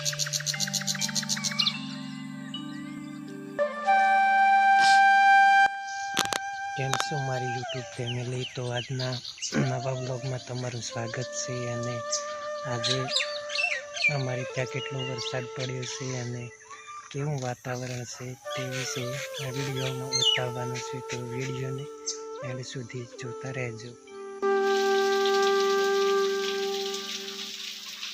કેમ છો મારી યુટ્યુબ ફેમિલી? તો આજના નવા બ્લોગમાં તમારું સ્વાગત છે અને આજે અમારે ત્યાં કેટલો વરસાદ પડ્યો છે અને કેવું વાતાવરણ છે તે વિશે વિડીયોમાં બતાવવાનું છે. તો વિડીયોને એન્ડ સુધી જોતા રહેજો.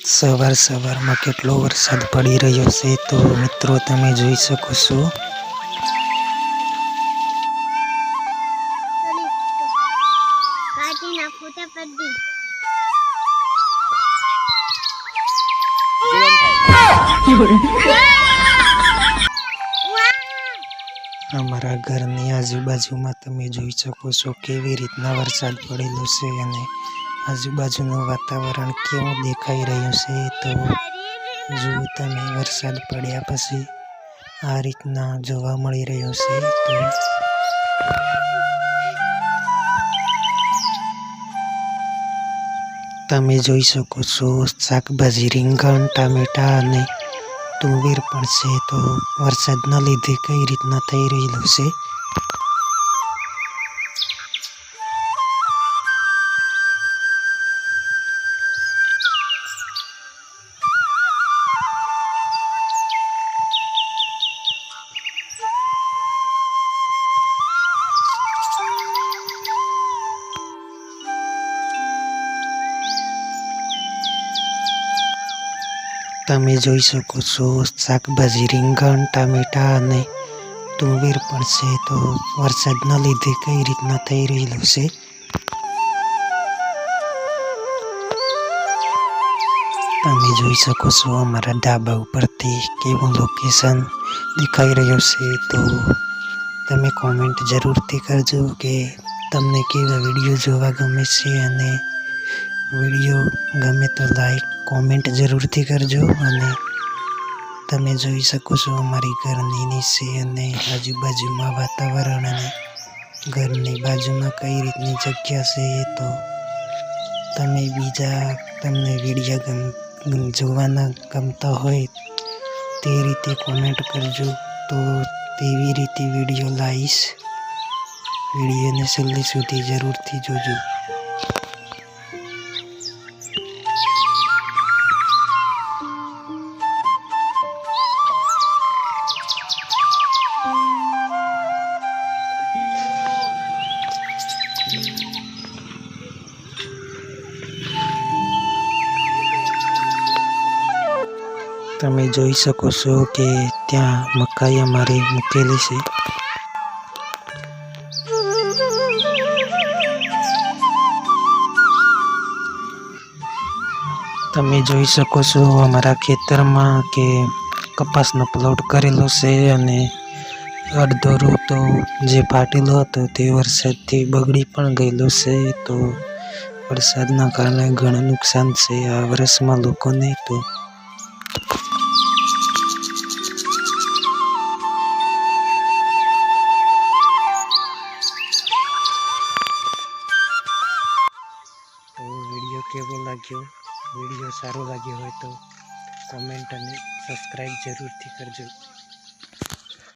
સવાર સવારમાં કેટલો વરસાદ પડી રહ્યો છે તો મિત્રો તમે જોઈ શકો છો. અમારા ઘરની આજુબાજુમાં તમે જોઈ શકો છો કેવી રીતના વરસાદ પડેલો છે અને આજુબાજુનું વાતાવરણ કેવું દેખાઈ રહ્યું છે તો જુઓ તમે વરસાદ પડ્યા પછી આ રીતના જોવા મળી રહ્યું છે તો તમે જોઈ શકો છો શાકભાજી, રીંગણ, ટામેટા અને તુવેર પણ છે. તો વરસાદના લીધે કઈ રીતના થઈ રહેલું છે? તમે જોઈ શકો છો શાકભાજી, રીંગણ, ટામેટા અને તુવેર પણ છે. તો વરસાદના લીધે કઈ રીતના થઈ રહેલું છે? તમે જોઈ શકો છો અમારા ધાબા ઉપરથી કેવું લોકેશન દેખાઈ રહ્યું છે. તો તમે કોમેન્ટ જરૂરથી કરજો કે તમને કેવા વીડિયો જોવા ગમે છે અને વીડિયો ગમે તો લાઈક કોમેન્ટ જરૂરથી કરજો અને તમે જોઈ શકો છો અમારી ઘરની નીચે અને આજુબાજુમાં વાતાવરણ અને ઘરની બાજુમાં કઈ રીતની જગ્યા છે એ તો તમે બીજા તમને વિડીયા ગમ જોવાના ગમતા હોય તે રીતે કોમેન્ટ કરજો તો તેવી રીતે વીડિયો લાવીશ વિડીયોને છેલ્લે સુધી જરૂરથી જોજો. તમે જોઈ શકો છો કે ત્યાં મકાઈ અમારી મૂકેલી છે. તમે જોઈ શકો છો અમારા ખેતરમાં કે કપાસનો પ્લોટ કરેલો છે અને અડધો તો જે ફાટેલો હતો તે વરસાદથી બગડી પણ ગયેલો છે. તો વરસાદના કારણે ઘણું નુકસાન છે આ વર્ષમાં લોકોને તો. લાગ્યો. વીડિયો સારો લાગ્યો હોય તો કોમેન્ટ અને સબસ્ક્રાઈબ જરૂરથી કરજો.